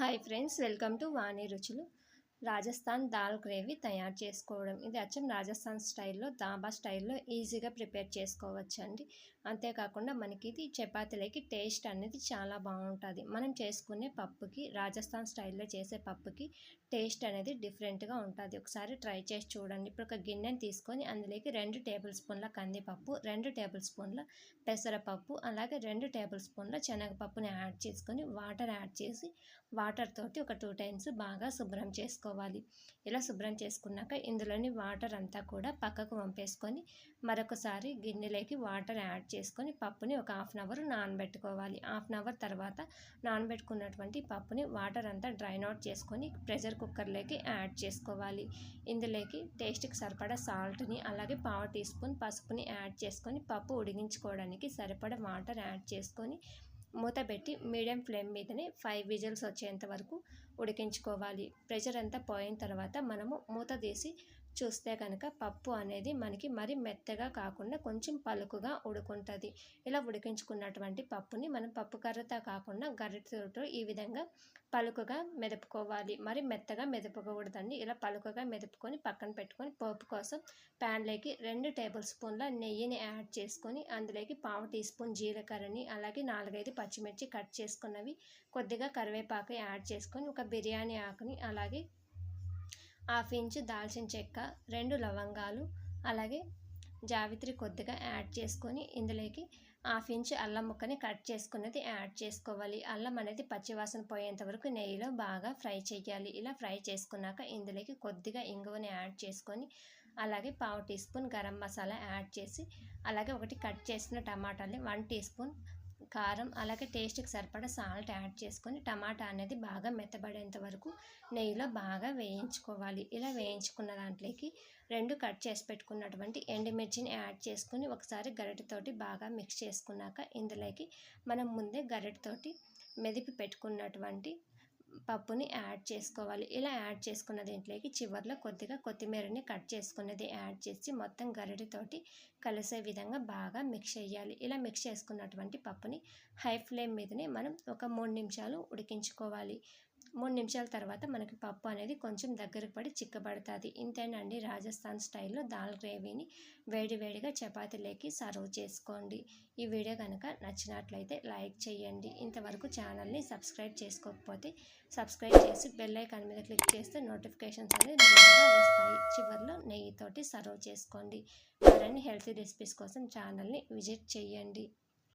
Hi friends welcome to Vani Ruchulu. Rajasthan dal gravy తయారు చేసుకోవడం. ఇది అచ్చం రాజస్థాన్ స్టైల్లో దాబా స్టైల్లో ఈజీగా ప్రిపేర్ చేసుకోవచ్చండి. అంతేకాకుండా మనకి ఇది చపాతీలకి టేస్ట్ అనేది చాలా బాగుంటుంది. మనం చేసుకునే పప్పుకి రాజస్థాన్ స్టైల్లో చేసే పప్పుకి టేస్ట్ అనేది డిఫరెంట్గా ఉంటుంది. ఒకసారి ట్రై చేసి చూడండి. ఇప్పుడు ఒక గిన్నెని తీసుకొని అందులోకి రెండు టేబుల్ స్పూన్ల కందిపప్పు రెండు టేబుల్ స్పూన్ల పెసరపప్పు అలాగే రెండు టేబుల్ స్పూన్ల శనగపప్పుని యాడ్ చేసుకొని వాటర్ యాడ్ చేసి వాటర్ తోటి ఒక టూ టైమ్స్ బాగా శుభ్రం చేసుకోవాలి. ఇలా శుభ్రం చేసుకున్నాక ఇందులోని వాటర్ అంతా కూడా పక్కకు పంపేసుకొని మరొకసారి గిన్నెలోకి వాటర్ యాడ్ చేసుకొని పప్పుని ఒక హాఫ్ అన్ అవర్ నానబెట్టుకోవాలి. హాఫ్ అన్ అవర్ తర్వాత నానబెట్టుకున్నటువంటి పప్పుని వాటర్ అంతా డ్రైన్ అవుట్ చేసుకొని ప్రెషర్ కుక్కర్లోకి యాడ్ చేసుకోవాలి. ఇందులోకి టేస్ట్కి సరిపడా సాల్ట్ని అలాగే పావు టీ స్పూన్ పసుపుని యాడ్ చేసుకొని పప్పు ఉడిగించుకోవడానికి సరిపడా వాటర్ యాడ్ చేసుకొని మూత పెట్టి మీడియం ఫ్లేమ్ మీదనే ఫైవ్ విజిల్స్ వచ్చేంత వరకు ఉడికించుకోవాలి. ప్రెషర్ అంతా పోయిన తర్వాత మనము మూత తీసి చూస్తే కనుక పప్పు అనేది మనకి మరి మెత్తగా కాకుండా కొంచెం పలుకుగా ఉడుకుంటుంది. ఇలా ఉడికించుకున్నటువంటి పప్పుని మనం పప్పు కర్రతో కాకుండా గరిటతో ఈ విధంగా పలుకుగా మెదుపుకోవాలి. మరి మెత్తగా మెదపకూడదండి ఇలా పలుకుగా మెదుపుకొని పక్కన పెట్టుకొని పోపు కోసం ప్యాన్లోకి రెండు టేబుల్ స్పూన్ల నెయ్యిని యాడ్ చేసుకొని అందులోకి పావు టీ స్పూన్ జీలకర్రని అలాగే నాలుగైదు పచ్చిమిర్చి కట్ చేసుకున్నవి కొద్దిగా కరివేపాకు యాడ్ చేసుకొని ఒక బిర్యానీ ఆకుని అలాగే హాఫ్ ఇంచ్ దాల్చిన చెక్క రెండు లవంగాలు అలాగే జావిత్రి కొద్దిగా యాడ్ చేసుకొని ఇందులోకి హాఫ్ ఇంచ్ అల్లం ముక్కని కట్ చేసుకున్నది యాడ్ చేసుకోవాలి. అల్లం అనేది పచ్చివాసన పోయేంత వరకు నెయ్యిలో బాగా ఫ్రై చేయాలి. ఇలా ఫ్రై చేసుకున్నాక ఇందులోకి కొద్దిగా ఇంగువని యాడ్ చేసుకొని అలాగే పావు teaspoon garam masala add చేసి అలాగే ఒకటి కట్ చేసిన టమాటాలని వన్ టీ స్పూన్ కారం అలాగే టేస్ట్కి సరిపడా సాల్ట్ యాడ్ చేసుకొని టమాటా అనేది బాగా మెత్తబడేంత వరకు నెయ్యిలో బాగా వేయించుకోవాలి. ఇలా వేయించుకున్న దాంట్లోకి రెండు కట్ చేసి పెట్టుకున్నటువంటి ఎండుమిర్చిని యాడ్ చేసుకుని ఒకసారి గరిటెతోటి బాగా మిక్స్ చేసుకున్నాక ఇందులోకి మనం ముందే గరిటెతోటి మెదిపి పెట్టుకున్నటువంటి పప్పుని యాడ్ చేసుకోవాలి. ఇలా యాడ్ చేసుకున్న దీంట్లోకి చివరిలో కొద్దిగా కొత్తిమీరని కట్ చేసుకున్నది యాడ్ చేసి మొత్తం గరిటెతోటి కలిసే విధంగా బాగా మిక్స్ చేయాలి. ఇలా మిక్స్ చేసుకున్నటువంటి పప్పుని హై ఫ్లేమ్ మీదనే మనం ఒక మూడు నిమిషాలు ఉడికించుకోవాలి. మూడు నిమిషాల తర్వాత మనకి పప్పు అనేది కొంచెం దగ్గరకు పడి చిక్కబడుతుంది. ఇంతేనండి రాజస్థాన్ స్టైల్లో దాల్ గ్రేవీని వేడివేడిగా చపాతీలోకి సర్వ్ చేసుకోండి. ఈ వీడియో కనుక నచ్చినట్లయితే లైక్ చేయండి. ఇంతవరకు ఛానల్ని సబ్స్క్రైబ్ చేసుకోకపోతే సబ్స్క్రైబ్ చేసి బెల్ ఐకాన్ మీద క్లిక్ చేస్తే నోటిఫికేషన్స్ అనేది వస్తాయి. చివరిలో నెయ్యితోటి సర్వ్ చేసుకోండి. మరిన్ని హెల్తీ రెసిపీస్ కోసం ఛానల్ని విజిట్ చేయండి.